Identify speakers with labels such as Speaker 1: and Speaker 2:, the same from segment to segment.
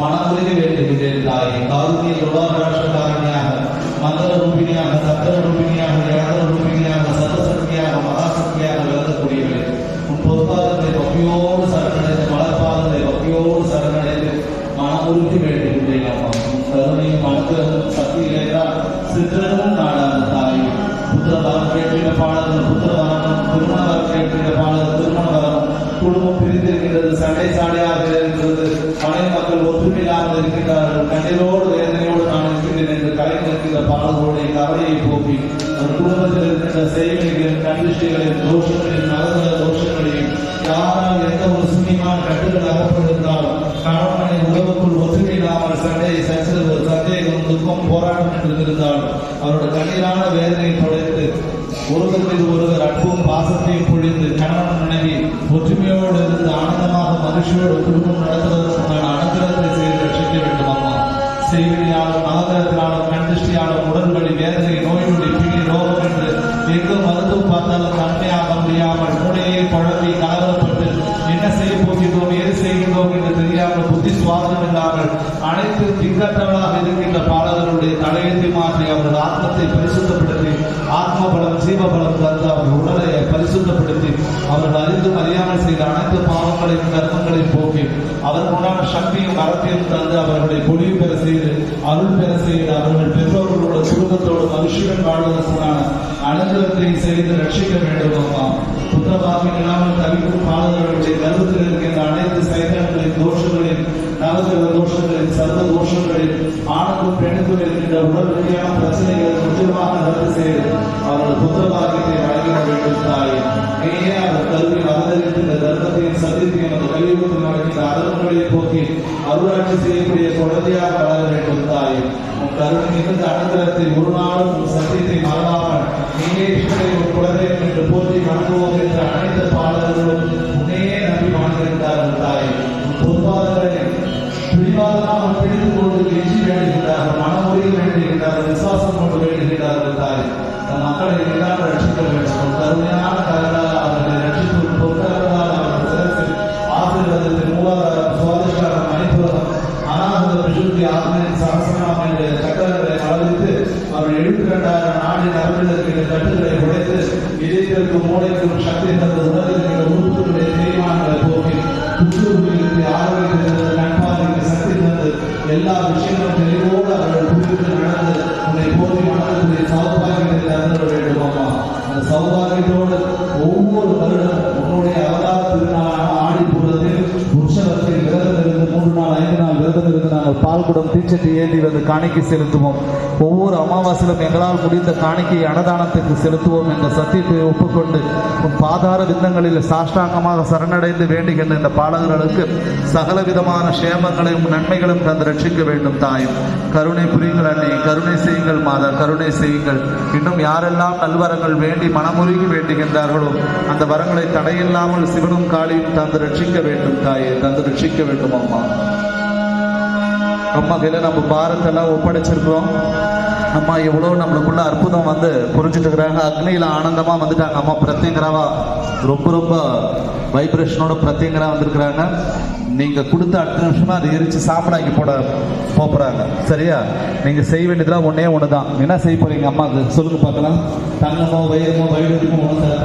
Speaker 1: மனமுருகி வேண்டுகிறேன் தாயே. காருண்ய யுவாபிராஷ காரணியாக மந்திர ரூபிணியாக சத்திர ரூபிணியாக ஜாதர ரூபிணியாக சர்வசக்தியாக மகாசக்தியாக விளங்கக்கூடியவரே. உன் பொற்பாதத்தை பக்தியோடு சரணடைந்து மலர்பாதத்தை பக்தியோடு சரணடைந்து மனமுருகி வேண்டுகின்றேன் அம்மா. கருணையும் மனத்திலும் சக்தி இறைந்தால் சித்திரமும் நாடாத தாயே. புத்திர வரம் கேட்கிற குடும்பம் பிரிந்திருக்கிறது சண்டை சாடை போக்கி ஒரு குடும்பத்தில் இருக்கின்ற பலம் ஜீவ பலம் தந்து அவர் உடலை பரிசுத்தப்படுத்தி அவர்கள் அறிந்து அறியாமல் செய்த அனைத்து பாவங்களையும் கர்மங்களையும் போக்கி அவர்களுடான சக்தியும் வரத்தையும் தந்து அவர்களை பொழிவு பெற செய்து அருள் பெற செய்து அவர்கள் பெற்றோர்களோட குடும்பத்தோடு மனுஷன் வாழ்வதற்கான அனுகிரகத்தை செய்து ரட்சிக்க வேண்டும் அம்மா. புத்திரபாகம் இல்லாமல் தவிக்கும் பாடல்களுடைய கருத்தில் இருக்கின்ற அனைத்து சைதன்களின் தோஷங்களின் நவகிரக தோஷங்களின் சர்வ தோஷங்களின் ஆணுக்கும் பெண்ணுக்கும் இருக்கின்ற உடல் ரீதியான பிரச்சனைகளை வழங்கிட வேண்டும் தாய் நீயே அவர் கல்வி அவதரிக்கின்ற தர்மத்தையும் சத்தியத்தையும் அந்த நடக்கின்ற அதர்மங்களை போக்கி அருளாட்சி செய்யக்கூடிய குழந்தையாக வளர வேண்டும் தாய் உன் கருணை மிகுந்த அனுகிரகத்தை ஒரு நாளும் உன் சத்தியத்தை மறவாமல் நீயே குழந்தை என்று போற்றி வணங்குவோம் என்ற அனைத்து பாடல்களும் உன்னையே நம்பி வாழ்ந்திருக்கிறார்கள் தாய் பொதுவாதங்களை பிடிவாதமாக கொண்டு எஞ்சி வேண்டுகின்றார்கள் மனமொழி வேண்டுகின்றார்கள் விசுவாசம் மக்களை எல்லாம் ரட்சிக்க வேண்டும். கருமையான கருணையான அவர்களை ரட்சித்து பொருளாதார பொற்கரங்களால் அவர்கள் சிறப்பில் ஆசீர்வாதத்தின் மூலாதாரம் சுவாதிஷ்டாரம் மணிப்புரம் அனாகத பிரசுத்தி ஆத்மனின் சரசனாம் என்ற சக்கரங்களை அளவித்து அவர் எழுபத்தி ரெண்டாயிரம் நாடி நரம்பில் இருக்கின்ற கட்டுகளை உடைத்து இதயத்திற்கும் மூளைக்கும் சக்தி தந்து உடலில் இருக்கிற உறுப்புகளுடைய தேய்மானங்களை போக்கி புற்றுநோய்களுக்கு ஆரோக்கியத்திற்கு நட்பாதிக்கு சக்தி தந்து எல்லா விஷயங்களும் தெளிவோடு அவர்கள் புரிந்து நடந்து உன்னை போதி மனதில் சாப்பாடு அந்த சௌபாகியத்தோடு ஒவ்வொரு வருடம் பால் குடம் தீச்சட்டி ஏந்தி வந்து காணிக்கை செலுத்துவோம். ஒவ்வொரு அமாவாசையிலும் எங்களால் முடிந்த காணிக்கை அன்னதானத்துக்கு செலுத்துவோம் என்ற சத்தியத்தை ஒப்புக்கொண்டு உன் பாதார விந்தங்களில் சாஷ்டாங்கமாக சரணடைந்து வேண்டுகின்ற இந்த பாடகர்களுக்கு சகல விதமான சேமங்களையும் நன்மைகளும் தந்து ரட்சிக்க வேண்டும் தாயும். கருணை புரியுங்கள் அன்னை கருணை செய்யுங்கள் மாதா கருணை செய்யுங்கள். இன்னும் யாரெல்லாம் நல்வரங்கள் வேண்டி மனமுருகி வேண்டுகின்றார்களோ அந்த வரங்களை தடையில்லாமல் சிவனும் காளியும் தந்து ரட்சிக்க வேண்டும் தாயே தந்து ரட்சிக்க வேண்டும் அம்மா அம்மா கையில நம்ம பாரத்தெல்லாம் ஒப்படைச்சிருக்கிறோம். அம்மா எவ்வளோ நம்மளுக்குள்ள அற்புதம் வந்து புரிஞ்சுட்டு இருக்கிறாங்க அக்னியில் ஆனந்தமா வந்துட்டாங்க அம்மா பிரத்யங்கராவா. ரொம்ப ரொம்ப வைப்ரேஷனோட பிரத்யங்கரா வந்திருக்கிறாங்க. நீங்க கொடுத்த அடுத்த நிமிஷமா அதை எரிச்சு சாப்பிடாக்கி போட போறாங்க சரியா? நீங்க செய்ய வேண்டியதுலாம் ஒன்னே ஒன்று தான் என்ன செய்ய போறீங்க அம்மாவுக்கு சொல்லுங்க பார்க்கலாம். தங்கமோ வயிறுமோ வயிறுமோ ஒன்றும்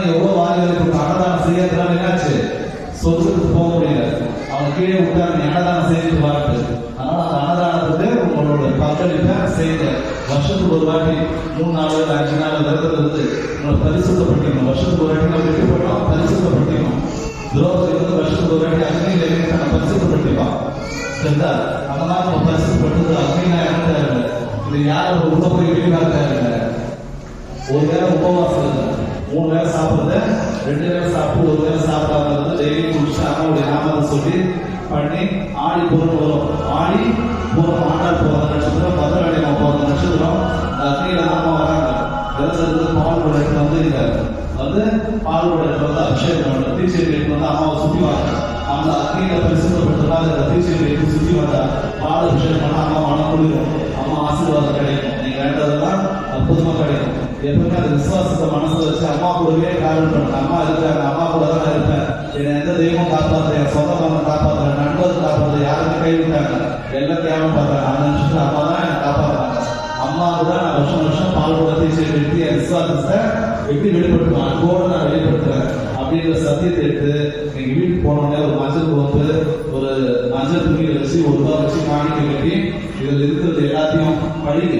Speaker 1: நம்ம எவ்வளவு வாரி இருக்கு அன்னதானம் செய்யறதுனால என்னாச்சு? சொர்க்கத்துக்கு போக முடியல. அவன் கீழே விட்டாங்க நீ அன்னதானம் செய்துட்டு வாட்டு அதனால அந்த அன்னதானத்துக்கு உங்களோட பங்களிப்பை செய்யுங்க வருஷத்துக்கு ஒரு வாட்டி மூணு நாள் அஞ்சு நாள் விரதம் இருந்து உங்களை பரிசுத்தப்பட்டிருக்கணும் வருஷத்துக்கு ஒரு வாட்டி நம்ம விட்டு போட்டோம் பரிசுத்தப்பட்டிருக்கணும் துரோகத்துக்கு வந்து வருஷத்துக்கு ஒரு வாட்டி அக்னி தேவையை நம்ம பரிசுத்தப்பட்டிப்பான் சரிதா அந்த மாதிரி நம்ம பரிசுத்தப்பட்டது அக்னினா என்ன தேவை இது யாரும் உள்ள போய் வெளியாக தேவை ஒரு நேரம் உபவாசம் இருக்கு மூணு வேலை சாப்பிடுறத ரெண்டு நேரம் சாப்பிட்டு ஒரு வேளை சாப்பிடாம டெய்லி குடிச்சு அம்மாவுடைய நாமத்தை சொல்லி பண்ணி ஆடி பொருள் வரும். ஆடி பூரம் ஆண்டாள் போகிற நட்சத்திரம் பத்திரவழியம்மா போகிற நட்சத்திரம். அக்னியில் அம்மா வராங்க. விவசாயத்துக்கு பால் குடத்து வந்து இருக்காரு வந்து பால் குடத்து வந்து அபிஷேகம் பண்ணுறது தீச்செடி வந்து அம்மாவை சுற்றி வராங்க அந்த அக்னியில பரிசுத்தப்பட்டதால் இந்த தீச்செடி சுற்றி வந்தா பால் அபிஷேகம் பண்ணால் அம்மா மனம் குளிரும் அம்மா ஆசீர்வாதம் கிடைக்கும். நீங்கள் வேண்டதெல்லாம் அற்புதமாக கிடைக்கும். எப்பவுமே அந்த விசுவாசத்தை மனசுல வச்சு அம்மா கூடவே டிராவல் பண்ணுங்க அம்மா இருக்காங்க அம்மா கூட தான் இருப்பேன். என்னை எந்த தெய்வம் காப்பாத்துறேன் என் சொந்த பந்தம் காப்பாற்ற நண்பர்கள் காப்பாற்ற யாருமே கைவிட்டாங்க எல்லாம் தேவை பார்த்தாங்க அந்த நிமிஷத்துல அம்மா தான் என்னை காப்பாத்துறாங்க. அம்மா கூட நான் வருஷம் வருஷம் பால் குடத்தை சேர்த்து என் விசுவாசத்தை எப்படி வெளிப்படுத்துவேன் அன்போடு நான் வெளிப்படுத்துறேன் அப்படின்ற சத்தியத்தை எடுத்து எங்க வீட்டுக்கு போனோடனே ஒரு மஞ்சள் கோப்பு ஒரு மஞ்சள் துணியை வச்சு ஒரு ரூபா வச்சு காணிக்க கட்டி இதுல இருக்கிறது எல்லாத்தையும் படிங்க.